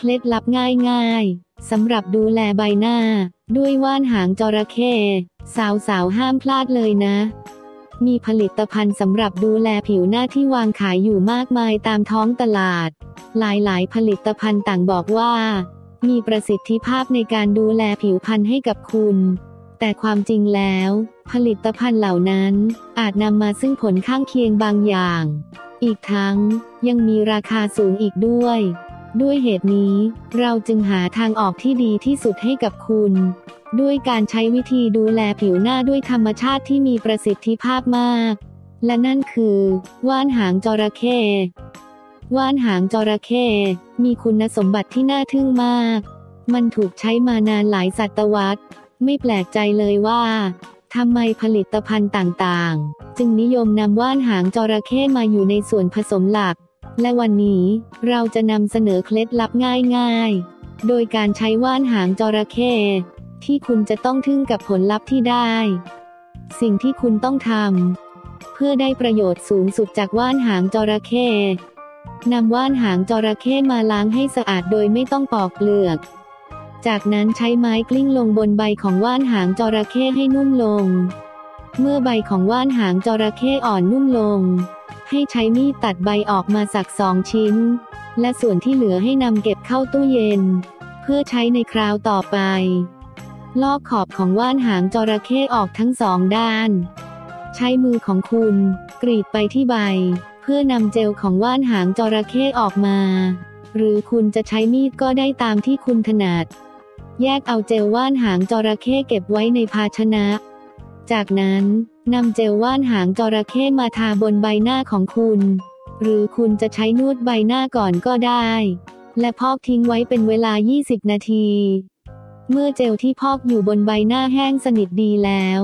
เคล็ดลับง่ายๆสำหรับดูแลใบหน้า ด้วยว่านหางจระเข้สาวๆห้ามพลาดเลยนะ มีผลิตภัณฑ์สำหรับดูแลผิวหน้าที่วางขายอยู่มากมายตามท้องตลาด หลายๆ ผลิตภัณฑ์ต่างบอกว่า มีประสิทธิภาพในการดูแลผิวพรรณให้กับคุณแต่ความจริงแล้ว ผลิตภัณฑ์เหล่านั้น อาจนำมาซึ่งผลข้างเคียงบางอย่าง อีกทั้งยังมีราคาสูงอีกด้วย ด้วยเหตุนี้ เราจึงหาทางออกที่ดีที่สุดให้กับคุณ ด้วยการใช้วิธีดูแลผิวหน้าด้วยธรรมชาติที่มีประสิทธิภาพมาก และนั่นคือ ว่านหางจระเข้ว่านหางจระเข้มีคุณสมบัติที่น่าทึ่งมาก มันถูกใช้มานานหลายศตวรรษ ไม่แปลกใจเลยว่าทำไมผลิตภัณฑ์ต่างๆ จึงนิยมนำว่านหางจระเข้มาอยู่ในส่วนผสมหลัก และวันนี้เราจะนำเสนอเคล็ดลับง่ายๆ โดยการใช้ว่านหางจระเข้ที่คุณจะต้องทึ่งกับผลลัพธ์ที่ได้ สิ่งที่คุณต้องทำเพื่อได้ประโยชน์สูงสุดจากว่านหางจระเข้นำว่านหางจระเข้มาล้างให้สะอาดโดยไม่ต้องปอกเปลือก จากนั้นใช้ไม้กลิ้งลงบนใบของว่านหางจระเข้ให้นุ่มลง เมื่อใบของว่านหางจระเข้อ่อนนุ่มลง ให้ใช้มีดตัดใบออกมาสักสองชิ้น และส่วนที่เหลือให้นำเก็บเข้าตู้เย็น เพื่อใช้ในคราวต่อไป ลอกขอบของว่านหางจระเข้ออกทั้งสองด้าน ใช้มือของคุณ กรีดไปที่ใบ เพื่อนำเจลของว่านหางจระเข้ออกมา หรือคุณจะใช้มีดก็ได้ตามที่คุณถนัด แยกเอาเจลว่านหางจระเข้เก็บไว้ในภาชนะ จากนั้นนำเจลว่านหางจระเข้มาทาบนใบหน้าของคุณ หรือคุณจะใช้นวดใบหน้าก่อนก็ได้ และพอกทิ้งไว้เป็นเวลา 20 นาที เมื่อเจลที่พอกอยู่บนใบหน้าแห้งสนิทดีแล้ว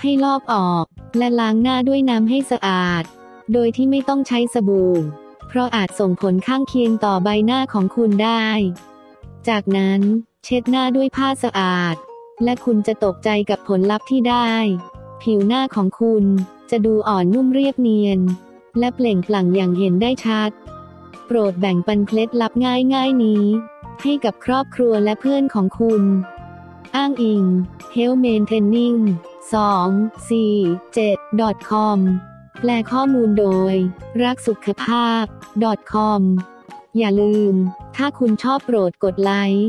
ให้ลอกออก และล้างหน้าด้วยน้ำให้สะอาด โดยที่ไม่ต้องใช้สบู่ เพราะอาจส่งผลข้างเคียงต่อใบหน้าของคุณได้ จากนั้นเช็ดหน้าด้วยผ้าสะอาด และคุณจะตกใจกับผลลัพธ์ที่ได้ ผิวหน้าของคุณจะดูอ่อนนุ่มเรียบเนียน และเปล่งปลั่งอย่างเห็นได้ชัด โปรดแบ่งปันเคล็ดลับง่ายๆนี้ ให้กับครอบครัวและเพื่อนของคุณ อ้างอิง Health Maintaining 2 4 7 com แปลข้อมูลโดย รักสุขภาพ .com อย่าลืม ถ้าคุณชอบโปรดกดไลค์